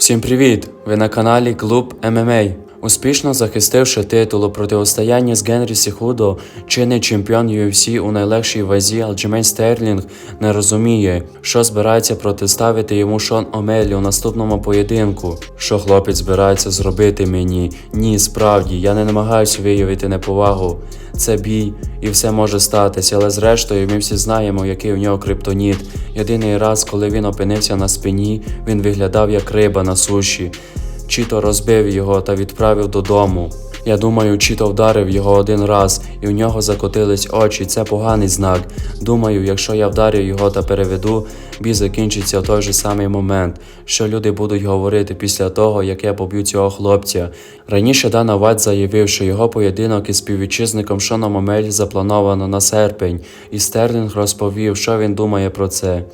Всім привіт! Ви на каналі Клуб ММА. Успішно захистивши титул у протистоянні з Генрі Сіхудо, чинний чемпіон UFC у найлегшій вазі Алджемейн Стерлінг не розуміє, що збирається протиставити йому Шон Омелі у наступному поєдинку. Що хлопець збирається зробити мені? Ні, справді, я не намагаюся виявити неповагу. Це бій, і все може статися, але зрештою ми всі знаємо, який у нього криптоніт. Єдиний раз, коли він опинився на спині, він виглядав як риба на суші. Чіто розбив його та відправив додому. Я думаю, Чіто вдарив його один раз, і в нього закотились очі. Це поганий знак. Думаю, якщо я вдарю його та переведу, бій закінчиться в той же самий момент, що люди будуть говорити після того, як я поб'ю цього хлопця. Раніше Дана Вайт заявив, що його поєдинок із співвітчизником Шоном Омелі заплановано на серпень, і Стерлінг розповів, що він думає про це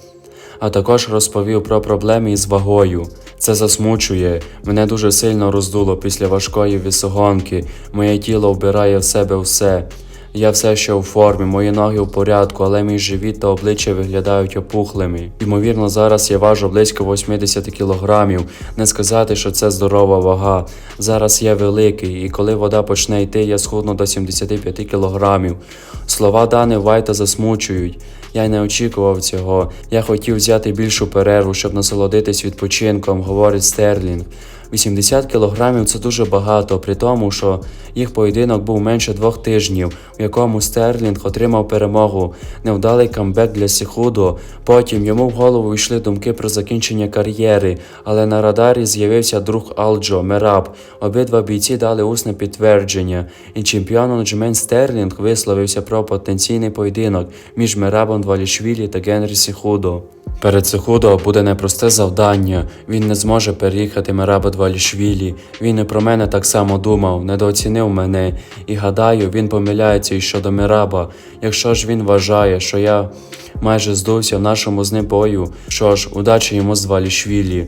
а також розповів про проблеми із вагою. Це засмучує. Мене дуже сильно роздуло після важкої вісогонки. Моє тіло вбирає в себе все. Я все ще у формі, мої ноги в порядку, але мій живіт та обличчя виглядають опухлими. Ймовірно, зараз я важу близько 80 кілограмів. Не сказати, що це здорова вага. Зараз я великий, і коли вода почне йти, я схудну до 75 кілограмів. Слова Дани Вайта засмучують. Я й не очікував цього. Я хотів взяти більшу перерву, щоб насолодитись відпочинком, говорить Стерлінг. 80 кілограмів це дуже багато, при тому, що їх поєдинок був менше двох тижнів, у якому Стерлінг отримав перемогу, невдалий камбек для Сіхудо. Потім йому в голову йшли думки про закінчення кар'єри, але на радарі з'явився друг Алджо Мераб. Обидва бійці дали усне підтвердження, і чемпіон Джмен Стерлінг висловився про потенційний поєдинок між Мерабом Двалішвілі та Генрі Сіхудо. Перед Сехудо буде непросте завдання. Він не зможе переїхати Мераба Двалішвілі. Він і про мене так само думав, недооцінив мене. І гадаю, він помиляється і щодо Мераба. Якщо ж він вважає, що я майже здувся в нашому з бою, що ж, удачі йому з Двалішвілі.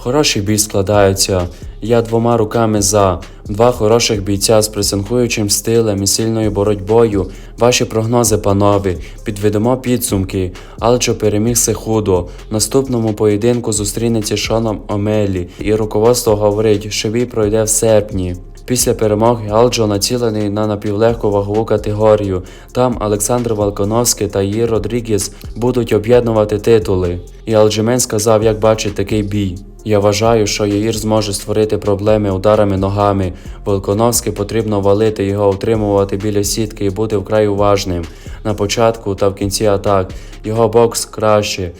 Хороший бій складається. Я двома руками за два хороших бійця з присинкуючим стилем і сильною боротьбою. Ваші прогнози, панове, підведемо підсумки. Алчо переміг Сехудо. Наступному поєдинку зустрінеться Шоном Омелі, і руководство говорить, що бій пройде в серпні. Після перемоги Алджо націлений на напівлегку вагову категорію. Там Олександр Волконовський та Їр Родрігес будуть об'єднувати титули. І Алджемен сказав, як бачить такий бій. Я вважаю, що Яїр зможе створити проблеми ударами ногами. Волконовський потрібно валити його, утримувати біля сітки і бути вкрай уважним. На початку та в кінці атак. Його бокс краще,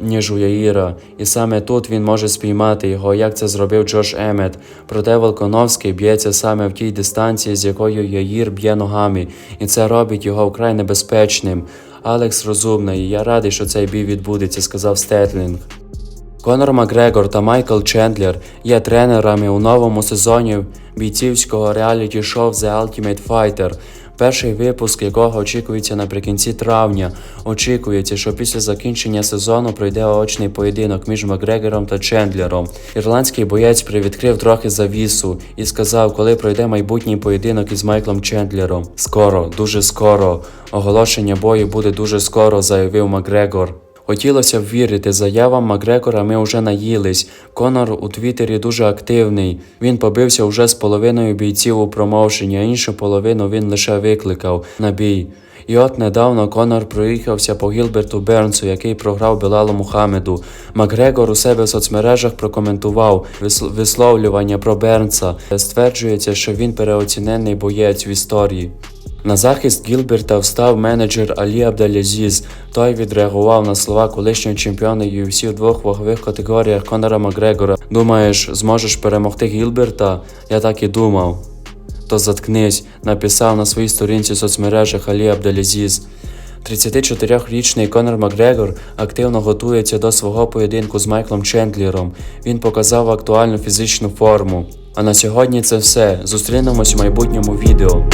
ніж у Яїра, і саме тут він може спіймати його, як це зробив Джош Емет. Проте Волконовський б'ється саме в тій дистанції, з якою Яїр б'є ногами, і це робить його вкрай небезпечним. Алекс розумний, і я радий, що цей бій відбудеться, сказав Стетлінг. Конор Макгрегор та Майкл Чендлер є тренерами у новому сезоні бійцівського реаліті-шоу The Ultimate Fighter, перший випуск якого очікується наприкінці травня. Очікується, що після закінчення сезону пройде очний поєдинок між Макгрегором та Чендлером. Ірландський боєць привідкрив трохи завісу і сказав, коли пройде майбутній поєдинок із Майклом Чендлером. Скоро, дуже скоро. Оголошення бою буде дуже скоро, заявив Макгрегор. Хотілося б вірити заявам Макгрегора ми вже наїлись. Конор у Твіттері дуже активний. Він побився вже з половиною бійців у промоушені, а іншу половину він лише викликав на бій. І от недавно Конор проїхався по Гілберту Бернсу, який програв Білалу Мухаммеду. Макгрегор у себе в соцмережах прокоментував вис- висловлювання про Бернса. Стверджується, що він переоцінений боєць в історії. На захист Гілберта встав менеджер Алі Абдалязіз. Той відреагував на слова колишнього чемпіона UFC в двох вагових категоріях Конора Макгрегора. Думаєш, зможеш перемогти Гілберта? Я так і думав. То заткнись, написав на своїй сторінці в соцмережах Алі Абдалязіз. 34-річний Конор Макгрегор активно готується до свого поєдинку з Майклом Чендлером. Він показав актуальну фізичну форму. А на сьогодні це все. Зустрінемось у майбутньому відео.